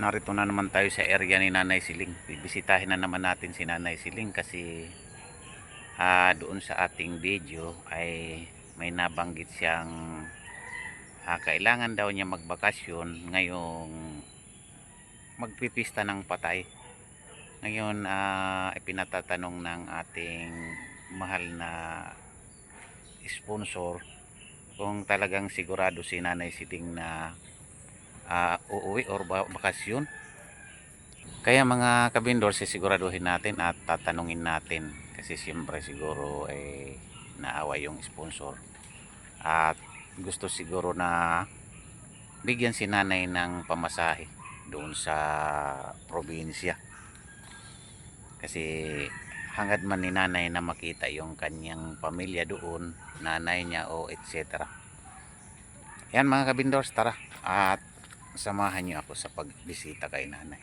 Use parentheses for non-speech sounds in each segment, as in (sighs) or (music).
Narito na naman tayo sa area ni Nanay Siling. Bibisitahin na naman natin si Nanay Siling kasi ah, doon sa ating video ay may nabanggit siyang ah, kailangan daw niya magbakasyon ngayong magpipista ng patay. Ngayon ah, ipinatatanong ng ating mahal na sponsor kung talagang sigurado si Nanay Siling na ah, uuwi or ba- bakasyon. Kaya mga kabindor, sisiguraduhin natin at tatanungin natin. Kasi siyempre siguro eh naawa yung sponsor. At gusto siguro na bigyan si nanay ng pamasahe doon sa probinsya. Kasi hangad man ni nanay na makita yung kanyang pamilya doon nanay niya o etc yan mga kabindors tara. At samahan niyo ako sa pagbisita kay nanay.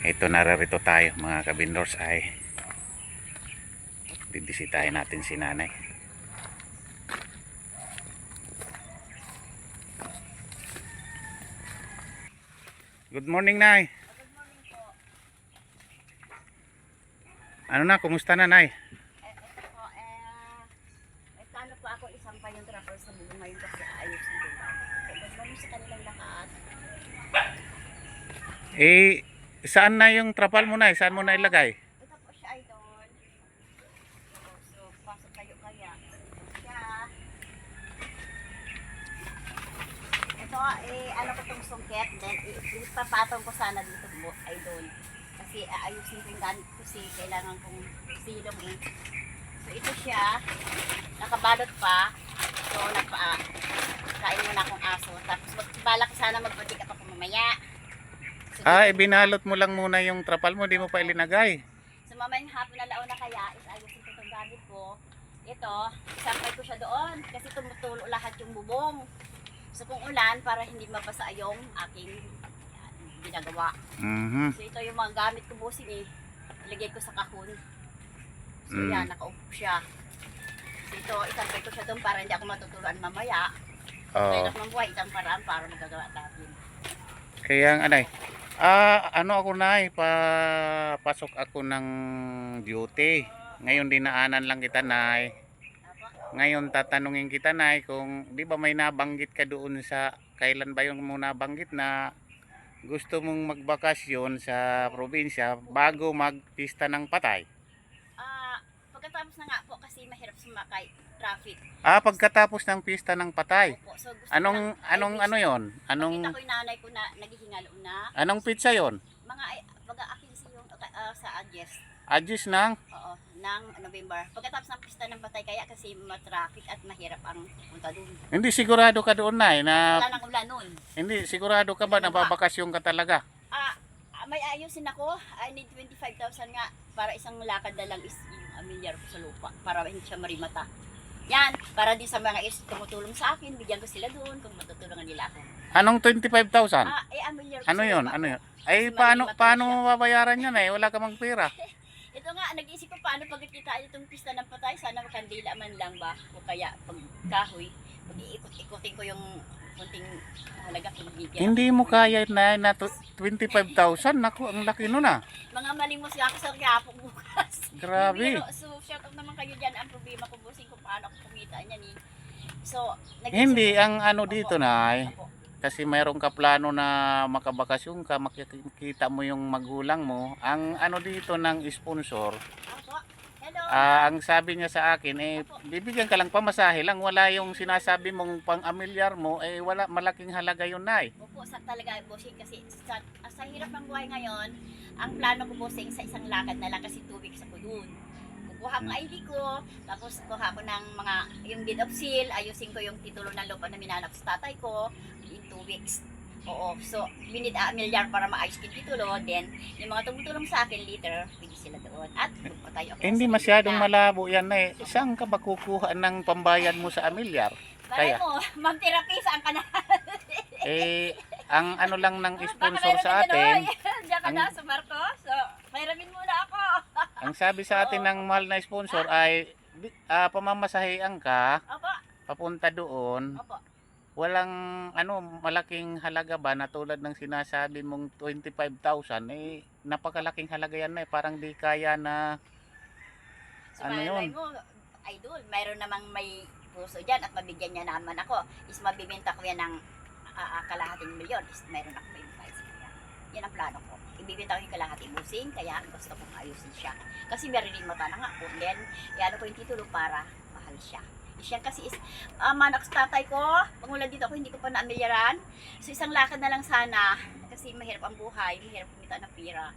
Ito nararito tayo mga kabindors ay bibisitahin natin si nanay. Good morning, Nay. Ano na, kumusta na, Nay? Eh, ito po, eh, may plano po ako isang pa yung trapper sa bulo ngayon kasi ayos na din. Good morning sa kanilang lahat. Eh, saan na yung trapal mo, Nay? Saan mo na ilagay? Ito po siya idol. So, so pasok kayo kaya. Siya. Ito, eh, ano ko itong sungkit. Then, ipapatong ko sana dito po, idol. Kasi aayusin ko yung gamit ko kasi kailangan kong silong eh. So, ito siya. Nakabalot pa. So, nagpa, kain muna akong aso. Tapos, balak sana magpatik ako mamaya. So, Ah, ibinalot mo lang muna yung trapal mo, di mo pa ilinagay. So mamayang hapon na laon na kaya is ayusin ko itong gamit ko. Ito, isampay ko siya doon kasi tumutulo lahat yung bubong. So kung ulan, para hindi mabasa yung aking yan, ginagawa. Mhm. So ito yung mga gamit ko busing eh. Ilagay ko sa kahon. So Mm. yan, nakaupo siya. So ito, isampay ko siya doon para hindi ako matuturuan mamaya. Oo. Kaya naman buhay, isang paraan para magagawa natin. Kaya ang anay, ah, ano ako na pa pasok ako ng duty. Ngayon dinaanan lang kita nay. Ngayon tatanungin kita nay kung di ba may nabanggit ka doon sa kailan ba yung mo nabanggit na gusto mong magbakasyon sa probinsya bago magpista ng patay. Ah, pagkatapos na nga po kasi mahirap sumakay traffic. Ah, pagkatapos ng pista ng patay. Opo, so gusto ko Anong lang- anong ano 'yon? Anong Nakita ko yung nanay ko na naghihingalo na. anong pizza 'yon? Mga ay- pag-aakin sa yung uh, sa adjust. Adjust ng Oo, ng November. Pagkatapos ng pista ng patay kaya kasi matraffic at mahirap ang punta doon. Hindi sigurado ka doon nay na Wala nang ulan noon. Hindi, sigurado ka ba na babakasyon ka talaga? Ah, ah, may ayusin ako. I need 25,000 nga para isang lakad na lang is yung amilyar sa lupa para hindi siya marimata. Yan, para din sa mga is tumutulong sa akin, bigyan ko sila doon kung matutulungan nila ako. Anong 25,000? Ah, eh, amilyar ko Ano yun? lupa Ano ko. yun? Ay, Kasi paano, paano siya. mo babayaran yan eh? Wala ka mang pera. (laughs) Ito nga, nag-iisip ko paano pagkikita itong pista ng patay. Sana makandila man lang ba? O kaya pag kahoy, pag iikot-ikutin ko yung kunting halaga kung bigyan. Hindi mo kaya na, na tw- 25,000. Naku, ang laki nun ah. Mga malimos nga ako sa Quiapo bukas. Grabe. Pero, so, shout out naman kayo dyan. Ang problema ko, busing paano ako kumita niyan eh. So, Hindi, ang ano dito na ay, opo. kasi mayroon ka plano na makabakasyon ka, makikita mo yung magulang mo. Ang ano dito ng sponsor, Opo. Hello. ah, ang sabi niya sa akin, eh, bibigyan ka lang pamasahe lang. Wala yung sinasabi mong pang-amilyar mo, eh, wala, malaking halaga yun na eh. Opo, sa talaga busing kasi sa, sa hirap ng buhay ngayon, ang plano ko busing sa isang lakad na lang kasi two weeks ako dun. Kukuha ko. ID ko, tapos kuha ko ng mga, yung deed of seal, ayusin ko yung titulo ng lupa na minanap sa tatay ko in two weeks. Oo, so binid a milyar para maayos yung titulo, then yung mga tumutulong sa akin later, pwede sila doon. At ako. Eh, Hindi sa masyadong kanila. malabo yan na eh. Saan ka ba kukuha ng pambayad mo sa amilyar? Malay kaya? mo, (laughs) ma'am therapy, saan ka na? Eh, ang ano lang ng Baka sponsor sa ka atin, oy. (laughs) Diyan ka ang- na sa Marco. So, mayroon muna ako. (laughs) ang sabi sa atin ng mahal na sponsor ay bi- ah, pamamasahean ka Opo, papunta doon opo. walang ano malaking halaga ba na tulad ng sinasabi mong 25,000 eh napakalaking halaga yan na parang di kaya na So, Ano yun? mo, idol, mayroon namang may puso dyan at mabigyan niya naman ako. Is mabibenta ko yan ng ah, ah, kalahating milyon. Is mayroon ako may kanya. Yan ang plano ko. Ibibenta ko yung kalahating busing, kaya gusto kong ayusin siya. Kasi meron din mata na nga po. Then, iano ko yung titulo para mahal siya. Is yan kasi is, ah, manak sa tatay ko, pangula dito ako, hindi ko pa naamilyaran. So, isang lakad na lang sana. Kasi mahirap ang buhay, mahirap kumita ng pira.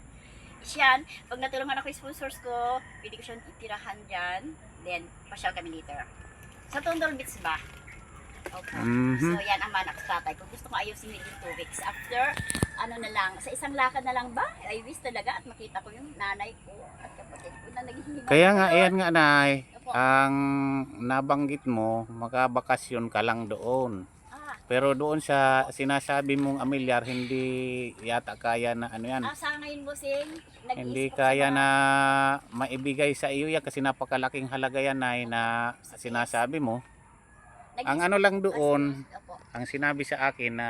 Is yan, pag natulungan ako yung sponsors ko, pwede ko siyang itirahan dyan. Then, pasyal kami later. Sa Tondol Beach ba? Opo. Mhm. So, yan ang manak sa tatay ko. Gusto ko ayusin within two weeks. After, ano na lang, sa isang lakad na lang ba? I wish talaga at makita ko yung nanay ko at kapatid ko na naghihingi. Kaya nga ayan nga nay, Opo. ang nabanggit mo makabakasyon ka lang doon. Ah, Pero doon sa sinasabi mong amilyar hindi yata kaya na ano yan. ah, sa ngayon, Busing, nag-iisip Hindi kaya na maibigay sa iyo yan kasi napakalaking halaga yan nay na sinasabi mo. Ang ano lang doon, Opo. ang sinabi sa akin na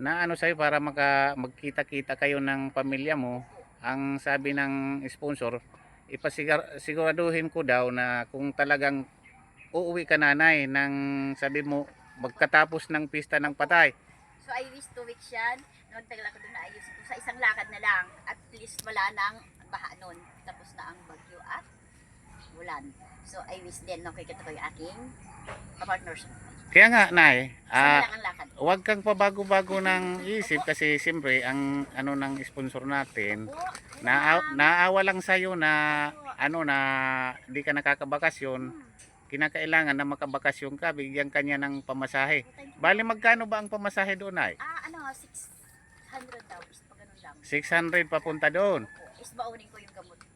na ano sa'yo para maka, magkita-kita kayo ng pamilya mo, ang sabi ng sponsor, ipasiguraduhin ko daw na kung talagang uuwi ka nanay ng sabi mo magkatapos ng pista ng patay. So I wish two weeks yan. Nagtagal ako doon na ayusin ko. Sa isang lakad na lang. At least wala nang baha nun. Tapos na ang bagyo at ulan. So I wish din nakikita ko yung aking partners. Kaya nga nay, ah, huwag kang pabago-bago ng isip kasi siyempre ang ano ng sponsor natin na naawa lang sa na ano na di ka nakakabakasyon Hmm, kinakailangan na makabakasyon ka bigyan kanya ng pamasahe bali magkano ba ang pamasahe doon ay Ah, ano, 600 daw. Is pa ganun lang. 600 papunta doon Is baunin ko yung gamot ko.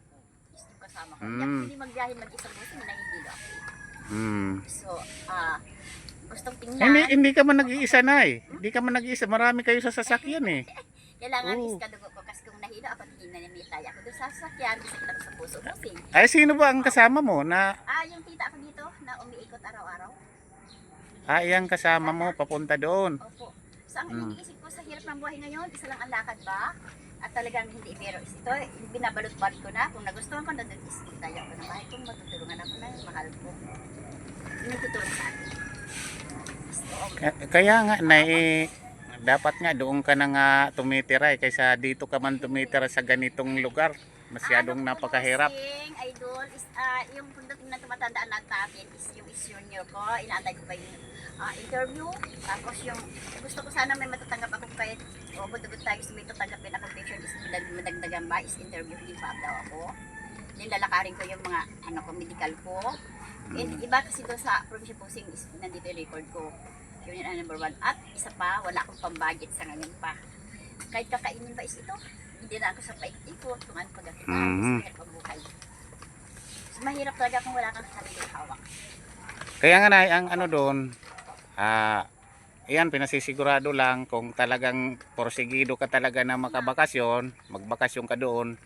Is yung kasama ko. Mm. Hindi magbiyahe mag-isang busi, nahihilo ako. Hmm. So, ah, gustong tingnan. hindi, hindi ka man nag-iisa na eh hindi ka man nag-iisa marami kayo sa sasakyan eh (laughs) Kailangan Oo. is kadugo ko kasi kung nahilo ako, hindi na namitay ako doon sa sasakyan, bisa kita ko sa puso busing. ay sino ba ang kasama mo na Ah, yung tita ko dito na umiikot araw-araw. ay ang kasama mo papunta doon Opo. So, ang Mm. iniisip ko sa hirap ng buhay ngayon, isa lang ang lakad ba? At talagang hindi pero is ito, binabalot-balot ko na. Kung nagustuhan ko na doon, is tayo ako ng bahay. Kung matutulungan ako na yung mahal ko. Kaya nga na eh, dapat nga doon ka na nga tumitira eh, kaysa dito ka man tumitira sa ganitong lugar. Masyadong po, napakahirap. Bossing, idol, is, ah, yung pagdating na tumatandaan natin is yung is junior ko. Inaantay ko pa yung ah, interview. Tapos yung gusto ko sana may matatanggap ako kahit o budugot tayo gusto may tatanggapin ako patient is madag- madagdagan ba is interview hindi pa daw ako. Then lalakarin ko yung mga ano ko medical ko. And iba kasi doon sa provincial posting is nandito yung record ko. Yun yung number one. At isa pa, wala akong pambudget sa ngayon pa. Kahit kakainin ba is ito, hindi na ako sa paikot kung ano pagkakita. Mhm. Kasi mahirap ang buhay. So, mahirap talaga kung wala kang sariling hawak. Kaya nga na ang ano doon, ah, Ayan, pinasisigurado lang kung talagang porsigido ka talaga na makabakasyon, magbakasyon ka doon.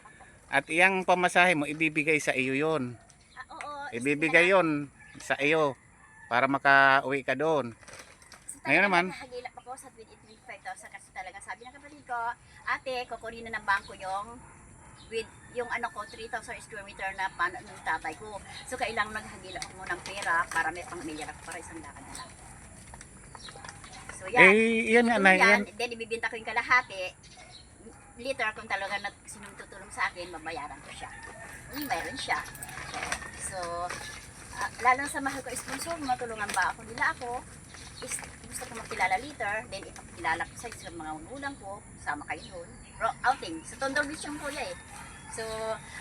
At iyang pamasahe mo, ibibigay sa iyo yon. Ibibigay yon sa iyo para makauwi ka doon. So, Ngayon naman. Nahagilap ako sa 25,000 kasi talaga sabi ng kapatid ko, ate, kukunin na ng bangko yung with yung ano ko 3,000 square meter na paano ng tatay ko. So kailangan naghagilap ako ng pera para may pangmilyar ako para isang lakad na lang. So yan. Eh, yan nga na, yan, yan. then ibibenta ko yung kalahati. Later, kung talaga na sinong tutulong sa akin, mabayaran ko siya. Hmm, mayroon siya. So, ah, lalo na sa mahal ko sponsor, matulungan ba ako nila ako, is gusto ko makilala later, then ipakilala ko sa, sa mga magulang ko, sama kayo doon. Outing, sa Tondo Beach yung kuya eh. So,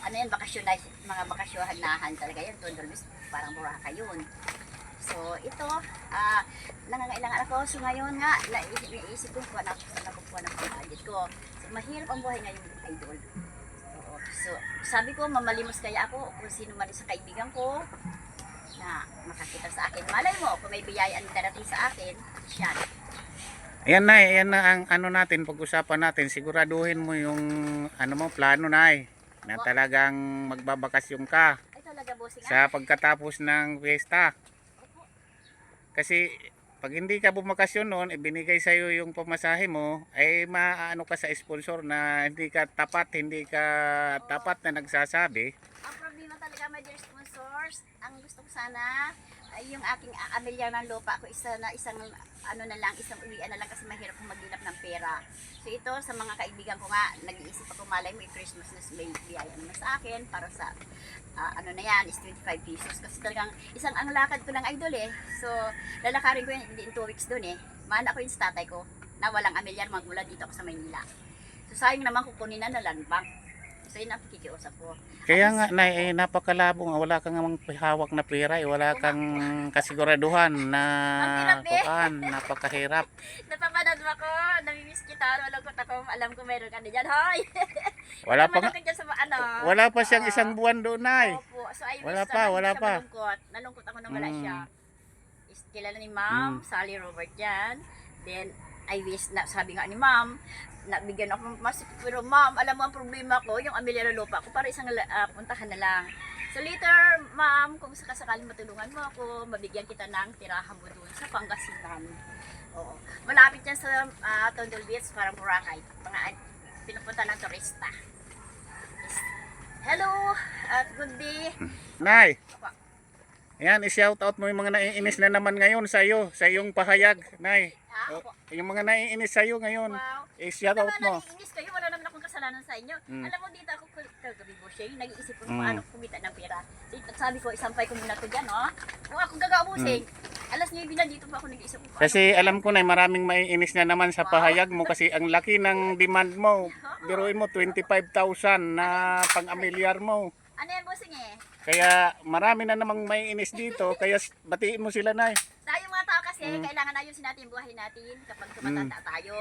ano yan, bakasyon na, mga bakasyohanahan talaga yan, Tondo Beach, parang Boracay yun. So, ito, ah, nangangailangan ako. So, ngayon nga, naisip, ko ano saan ako kuha ng budget ko. So, mahirap ang buhay ngayon, idol. So, sabi ko, mamalimos kaya ako kung sino man sa kaibigan ko na makakita sa akin. Malay mo, kung may biyayaan darating sa akin, siya. Ayan na, ayan na ang ano natin, pag-usapan natin. Siguraduhin mo yung ano mo, plano na na talagang magbabakasyon ka Ay, talaga, bossing. ah. sa pagkatapos ng fiesta. Kasi pag hindi ka bumakasyon noon, ibinigay sa iyo yung pamasahe mo, ay maano ka sa sponsor na hindi ka tapat, hindi ka tapat na nagsasabi. Ang problema talaga, dear sponsors, ang gusto ko sana ay yung aking amilyar ng lupa ko isa na isang ano na lang, isang uwian na lang kasi mahirap kong maghilap ng pera. So ito sa mga kaibigan ko nga, nag-iisip ako malay mo i-Christmas na may biyaya naman sa akin para sa ah, ano na yan, is 25 pesos. Kasi talagang isang ang lakad ko ng idol eh. So lalakarin ko yun in 2 weeks doon eh. Mana ako yung sa tatay ko na walang amilyar magmula dito ako sa Maynila. So sayang naman kukunin na na land bank. So yun ang pakikiusap ko. Kaya nga, na, eh, napakalabo nga, wala kang namang hawak na pera, eh, wala kang kasiguraduhan na Ang hirap eh. kuan, napakahirap. (laughs) Napapanood mo ako, namimiss kita, ko ako, alam ko meron ka na dyan, hoy! (laughs) Wala pa nga, dyan sa mga ano. wala pa siyang Oo. isang buwan doon, Nay. Opo, so I Wala wish pa, na wala pa. Malungkot. Nalungkot ako na wala Mm. siya. Is, kilala ni Ma'am, Mm. Sally Robert yan. Then, I wish na, sabi nga ni Ma'am, nabigyan ako ng mas pero ma'am, alam mo ang problema ko, yung amilyar na lupa ko, para isang ah, puntahan na lang. So later, ma'am, kung sakasakaling matulungan mo ako, mabigyan kita ng tirahan mo doon sa Pangasinan. Oo. Malapit yan sa uh, Tondo Beach, parang Boracay. Mga ah, pinupunta ng turista. Yes. Hello, at good day. Nay, Apa. Ayan, i-shout out mo yung mga naiinis na naman ngayon sa iyo, sa iyong pahayag, Nay. Ah, O, opo. yung mga naiinis sa iyo ngayon, Wow. i-shout out mo. naiinis kayo, wala naman akong kasalanan sa inyo. Mm. Alam mo dito ako kag- kagabi mo siya, nag-iisip ko Mm. kung paano kumita ng pera. So, sabi ko, isampay ko muna to dyan, oh. Kung ako gagawusing, alas 9 na dito pa ako nag-iisip ko. Mm. Kasi alam ko na maraming maiinis na naman sa pahayag mo kasi ang laki ng demand mo. (laughs) Biruin mo 25,000 na pang-amilyar mo. Ano yan, bossing eh? Kaya marami na namang maiinis dito kaya batiin mo sila na Tayo mga tao kasi, Mm. kailangan ayusin natin yung buhay natin kapag tumatanda tayo.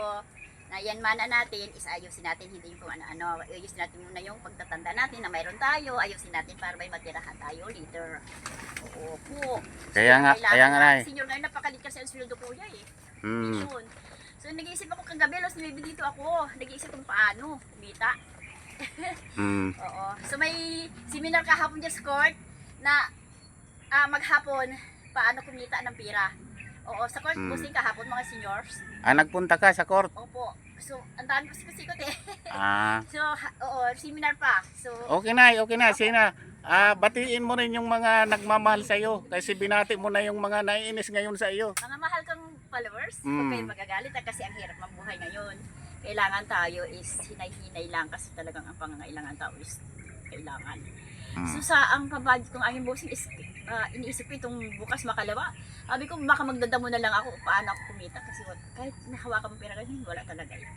Na yan mana natin is ayusin natin, hindi yung kung ano-ano. Ayusin natin muna yung pagtatanda natin na mayroon tayo. Ayusin natin para may matirahan tayo later. Oo po. Kaya nga, Kailangan kaya nga na- nay. Senior ngayon napakalit kasi ang sweldo ko ya eh. Yun. So nag-iisip ako kagabi, los maybe dito ako. Nag-iisip kung paano kumita. (laughs) Hmm. Oo. So may seminar kahapon dyan sa court na ah, maghapon paano kumita ng pira. Oo, sa court Hmm. busing kahapon mga seniors. Ah, nagpunta ka sa court. Opo. So, ang dami kasi pasikot eh. Ah. (laughs) So, ha- oo, seminar pa. So, Okay na, okay na. Sina, ah, batiin mo rin yung mga nagmamahal sa iyo kasi binati mo na yung mga naiinis ngayon sa iyo. mga mahal kang followers, Hmm. huwag kayong magagalit ah, kasi ang hirap mabuhay ngayon. Kailangan tayo is hinay-hinay lang kasi talagang ang pangangailangan tao is kailangan. Hmm. So sa ang pabudget kong aking bossing is ah, iniisip ko itong bukas makalawa. Sabi ko baka magdadamo na lang ako paano ako kumita kasi wat, kahit nahawakan mo pera ganyan, wala talaga eh.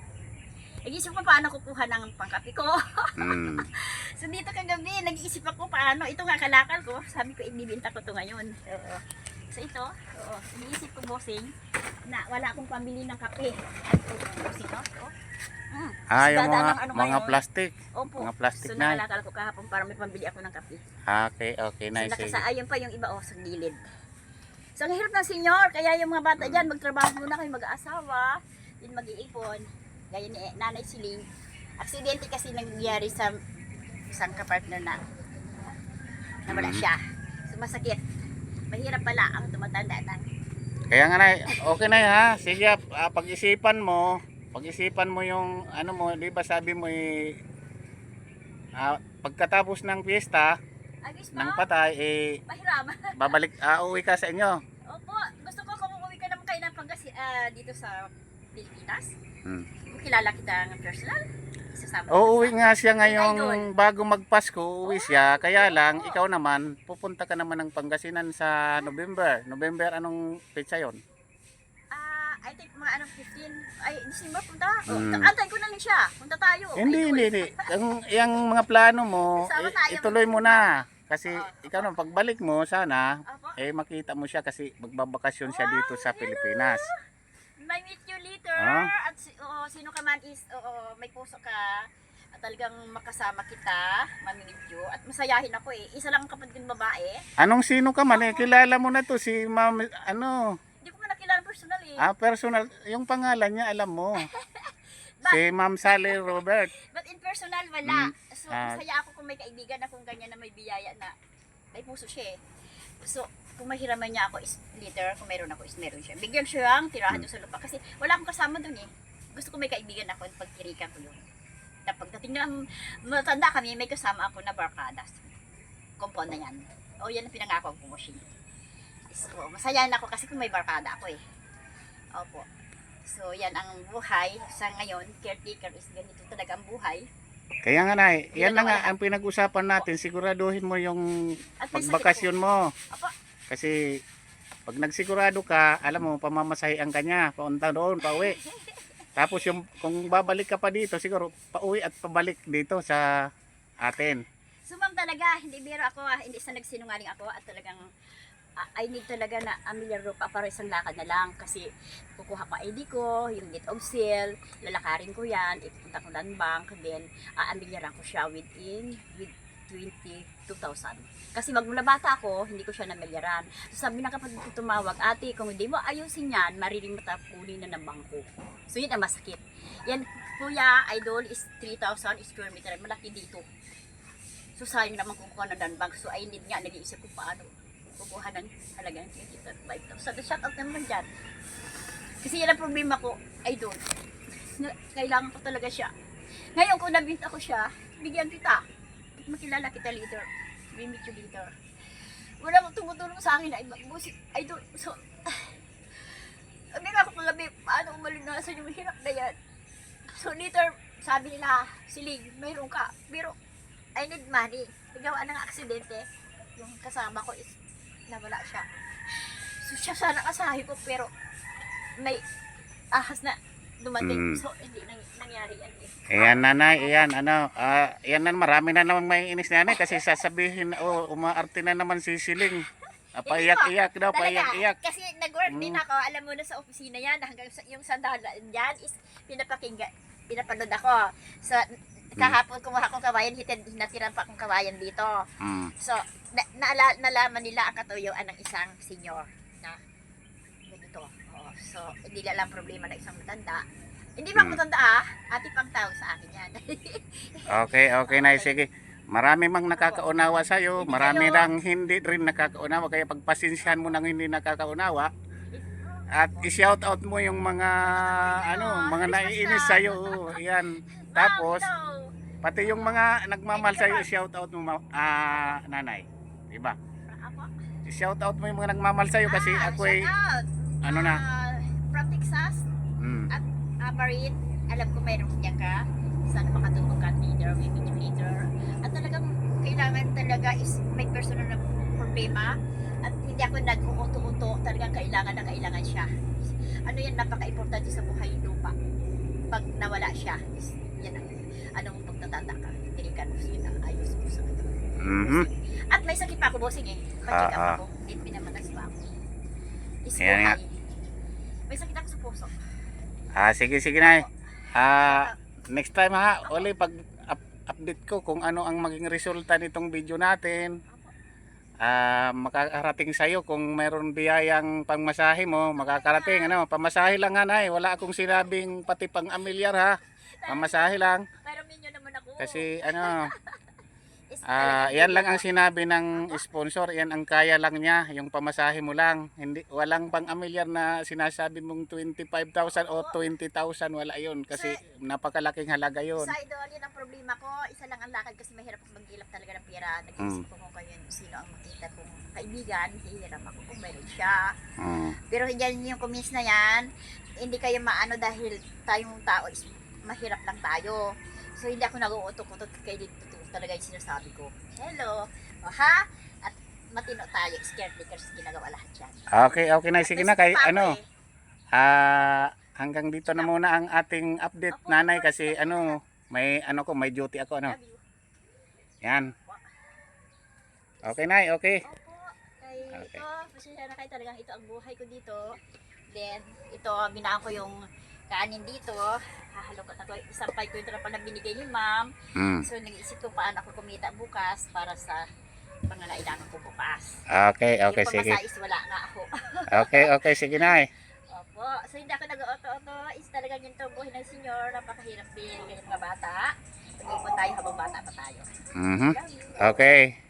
Nag-iisip ko paano kukuha ng pangkapi ko. Hmm. (laughs) so dito kagabi, nag-iisip ako paano. Ito nga kalakal ko. Sabi ko, ibibinta ko to ngayon. Oo. So ito, oo, iniisip ko bossing na wala akong pambili ng kape. Ito, bossing, no? Oo. Mm. Ah, yung mga, ano mga ngayon? plastic. Opo. mga plastic so na. nakalakal ko kahapon para may pambili ako ng kape. Okay, okay, So nice. sige. nakasaayon pa yung iba oh, sa gilid. So ang hirap ng senyor, kaya yung mga bata dyan, magtrabaho muna kayo mag-aasawa, din mag-iipon. Gaya ni Nanay Siling. Aksidente kasi nangyari sa isang kapartner na nawala Mhm. siya. So masakit. Mahirap pala ang tumatanda na. Kaya nga na, okay na ha. Sige, ah, pag-isipan mo, pag-isipan mo yung ano mo, 'di ba sabi mo eh ah, pagkatapos ng piyesta Agis ng pa, patay eh mahirap. (laughs) babalik ah, uwi ka sa inyo. Opo, gusto ko kung umuwi ka naman kayo ng Pangasi, ah, dito sa Pilipinas. Hmm. Kilala kita ng personal, kita Uuwi nga siya ngayong bago magpasko, uuwi siya. Kaya lang, ikaw naman, pupunta ka naman ng Pangasinan sa November. November, anong petsa yon? Ah, I think mga ano 15 ay December punta. Mm. Oh, antay ko na lang siya. Punta tayo. Hindi, hindi, hindi. Ang, yung mga plano mo, i- ituloy mo na. Kasi Oo. ikaw naman, pagbalik mo, sana, eh makita mo siya kasi magbabakasyon siya dito sa Pilipinas. May meet you later. Ah. At oo, sino ka man is, oo, may puso ka. At talagang makasama kita, mamingid you. At masayahin ako eh. Isa lang ang kapatid kong babae. Anong sino ka man eh, kilala mo na to si Ma'am, ano, Hindi ko man nakilala personal eh. ah, personal, yung pangalan niya alam mo. (laughs) si Ma'am Sally Robert. But in personal, wala. Mm. So, Ah. masaya ako kung may kaibigan akong ganyan na may biyaya na may puso siya eh. So, kung mahiraman niya ako is liter, kung meron ako is meron siya. Bigyan siya ang tirahan Hmm. doon sa lupa. Kasi wala akong kasama doon eh. Gusto ko may kaibigan ako at pagkirikan ko yun. Na pagdating na matanda kami, may kasama ako na barkadas. Compound na yan. O yan ang pinangako ko mo So, masaya na ako kasi kung may barkada ako eh. Opo. So, yan ang buhay. Sa ngayon, caretaker is ganito talaga ang buhay. Kaya nga nay, yan na nga ang- pinag-usapan natin. Siguraduhin mo yung pagbakasyon mo. Apo. Kasi pag nagsigurado ka, alam mo, pamamasahian ka niya, paunta doon, pauwi. Tapos yung, kung babalik ka pa dito, siguro pauwi at pabalik dito sa atin. So ma'am talaga, hindi biro ako, ah, hindi sa nagsinungaling ako at talagang ah, I need talaga na amilyar pa para isang lakad na lang kasi kukuha ko ID ko, yung date of sale, lalakarin ko yan, ipupunta ko land bank, then aamilyaran ko siya within with 22,000. Kasi magmula bata ako, hindi ko siya namilyaran. So sabi na kapag ko tumawag, ate, kung hindi mo ayusin yan, mariring matapunin na ng bangko. So yun ang masakit. Yan, kuya, idol is 3,000 square meter. Malaki dito. So sayang naman kung kuha ng danbag. So I need nga, nag-iisip ko paano kukuha ng halagang 25,000. So shout out naman dyan. Kasi yan ang problema ko, idol. Na, kailangan ko talaga siya. Ngayon kung nabinta ko siya, bigyan kita. Makilala kita later. Meet you later. Wala mong tumutulong sa akin na ibang musik. Idol. So, (sighs) hindi na ako kalabi paano umalinasan yung hirap na yan. So later, sabi nila, Silig, mayroon ka. Pero, I need money. Nagawa ng aksidente. Yung kasama ko is, nawala siya. So siya sana kasahi ko, pero may ahas na dumating. Mm. So, hindi Ayan nanay, ayan ano, ah, yan na marami na naman may inis na nanay kasi sasabihin, oh, umaarte na naman si Siling. Ah, paiyak-iyak daw, paiyak-iyak. kasi nag-work din Mm. ako, alam mo na sa opisina yan, hanggang sa, yung sandalan yan is pinapakinggan, pinapanood ako. So, kahapon kumuha akong kawayan, hitid, hinatiran pa akong kawayan dito. Mm. So, na, naala, nalaman nila ang katuyuan ng isang senior na ganito. Oo. So, hindi alam problema ng isang matanda. Hindi ba Hmm. matanda ah? Ati pang tao sa akin yan. (laughs) Okay, okay na, sige. Marami mang nakakaunawa sa'yo, Hindi marami lang hindi rin nakakaunawa, kaya pagpasensyahan mo nang hindi nakakaunawa, at i-shout out mo yung mga, ano, mga naiinis na. sa'yo, oh, yan. (laughs) Tapos, pati yung mga nagmamahal sa'yo, i-shout out mo, ah, nanay. Diba? Ako? I-shout out mo yung mga nagmamahal sa'yo kasi Ah, ako ay, ano na, Ah, from Texas, uh, Marit, alam ko mayroong kanya ka. Sana makatulong ka later, we meet you later. At talagang kailangan talaga is may personal na problema. At hindi ako nag-uuto-uto. Talagang kailangan na kailangan siya. Ano yan, napaka-importante sa buhay lupa. Pag nawala siya, is yan ang anong pagtatanda ka. Tinikan mo yun ang ayos mo sa kanya. mhm. At may sakit pa ako, bossing eh. Pa-check up Ah, ah. ako. Hindi pinamatas pa ako. Is Yan nga. buhay. May sakit ako sa puso. Ah, sige, sige na. Ah, next time ha, uli pag up- update ko kung ano ang maging resulta nitong video natin. Ah, makakarating sa iyo kung mayroon biyayang pangmasahe mo, makakarating ano, pamasahe lang ha, nay. Wala akong sinabing pati pang amilyar ha. Pamasahe lang Pero minyo naman ako. kasi ano, ah, talagang yan lang ang sinabi ng sponsor, yan ang kaya lang niya, yung pamasahe mo lang. Hindi walang pang amilyar na sinasabi mong 25,000 o 20,000, wala 'yon kasi napakalaking halaga 'yon. Sa idol, yun ang problema ko. Isa lang ang lakad kasi mahirap akong mag-ilap talaga ng pera. Nag-iisip ko kung kayo sino ang makita kong kaibigan. Hihiram ako kung meron siya. Mm. Pero yan yung comments na yan. Hindi kayo maano dahil tayong tao is mahirap lang tayo. So hindi ako nag-uutok-utok kay dito talaga yung sinasabi ko. Hello. O ha? At matino tayo. Scaretakers ginagawa lahat yan. Okay, okay na. Sige na kay ano. Ah, hanggang dito na muna ang ating update nanay kasi ano, may ano ko, may duty ako ano. Yan. Okay na, okay. Okay. ito, pasensya na kayo talagang ito ang buhay ko dito. Then, ito, binaan ko yung kanin dito. Hahalo ko na to. Isang 5 kwento na pala binigay ni ma'am. Mm. So, nag-iisip ko paano ako kumita bukas para sa pangangailangan ko bukas. Okay, okay, yung sige. pamasais, wala nga ako. (laughs) Okay, okay, sige na. Opo. So, hindi ako nag-auto-auto. Is talagang yung buhay ng senyor. Napakahirap din. Ganyan mga bata. Nag-iipon tayo habang bata pa tayo. Love you. Okay.